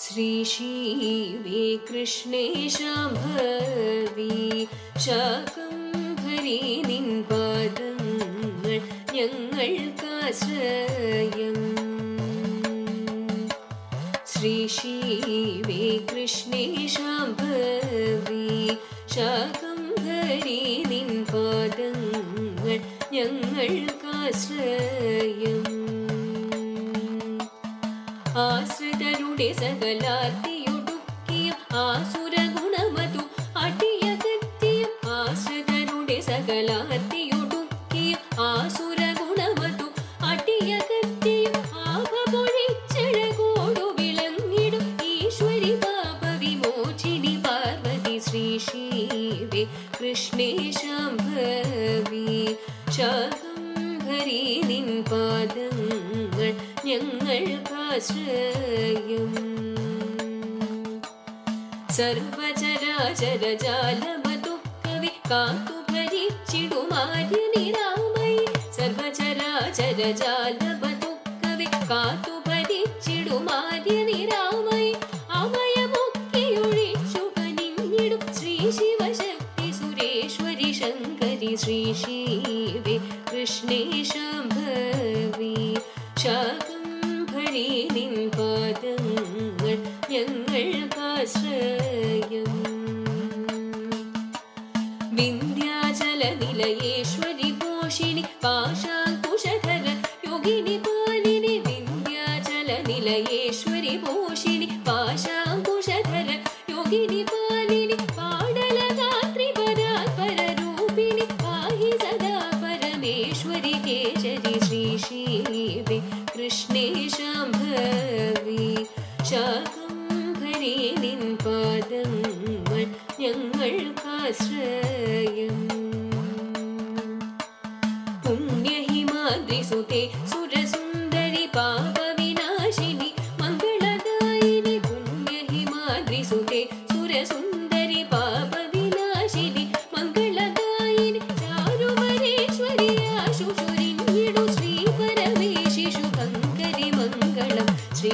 ശ്രീശീവേ കൃഷ്ണേ ശാംഭവി ശാകംഭരി നിൻ പാദങ്ങൾ ഞങ്ങൾക്കാശ്രയം ശ്രീശീവേ കൃഷ്ണേ ശാംഭവി ശാകംഭരി നിൻ പാദങ്ങൾ ഞങ്ങൾക്കാശ്രയം ആശ്രിതരുടെ സകലാർത്തിയൊടുക്കിയ ആസുര ഗുണമതു അടിയകറ്റിയ ആശ്രിതരുടെ സകലാർത്തിയൊടുക്കിയ ആസുര ഗുണമതു അടിയകറ്റിയ ആഭപൊഴിച്ചഴകോടു വിളങ്ങിടും ഈശ്വരി പാപ വിമോചിനി പാർവതി ശ്രീ ശിവേ കൃഷ്ണേ ശാംഭവി ശാകംഭരി നിൻ പാദങ്ങൾ ഞങ്ങൾക്കാശ്രയം സർവചരാചരജാലമതുക്കവി കാത്തു ഭരിച്ചിടുമാര്യനിരാമയി സർവചരാചരജാലമതുക്കവി കാത്തു ഭരിച്ചിടുമാര്യനിരാമയി അമയമൊക്കെയൊഴിച്ചു കനിഞ്ഞിടും ശ്രീ ശിവശക്തി സുരേശ്വരി ശങ്കരി ശ്രീ ശിവേ കൃഷ്ണേ ശാംഭവി. ശാകംഭരി നിൻ പാദങ്ങൾ ഞങ്ങൾക്കാശ്രയം വിന്ധ്യാചല നിലയേശ്വരി പോഷിണി പാശാങ്കുശധര യോഗിനി പാലിനി വിന്ധ്യാചല നിലയേശ്വരി പോഷിണി പാശാങ്കുശധര ശിവേ കൃഷ്ണേ ശാംഭവി ശാകംഭരി നിൻ പാദങ്ങൾ ഞങ്ങൾക്കാശ്രയം പുണ്യഹിമാദ്രിസുതേ സുരസുന്ദരി പാപവിനാശിനി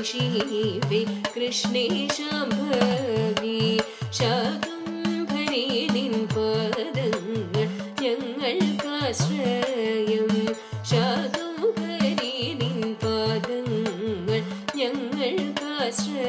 ശിവേ കൃഷ്ണേ ശാംഭവി ശാകംഭരി നിൻ പാദങ്ങൾ ഞങ്ങൾക്കാശ്രയം ശാകംഭരി നിൻ പാദങ്ങൾ ഞങ്ങൾക്കാശ്രയം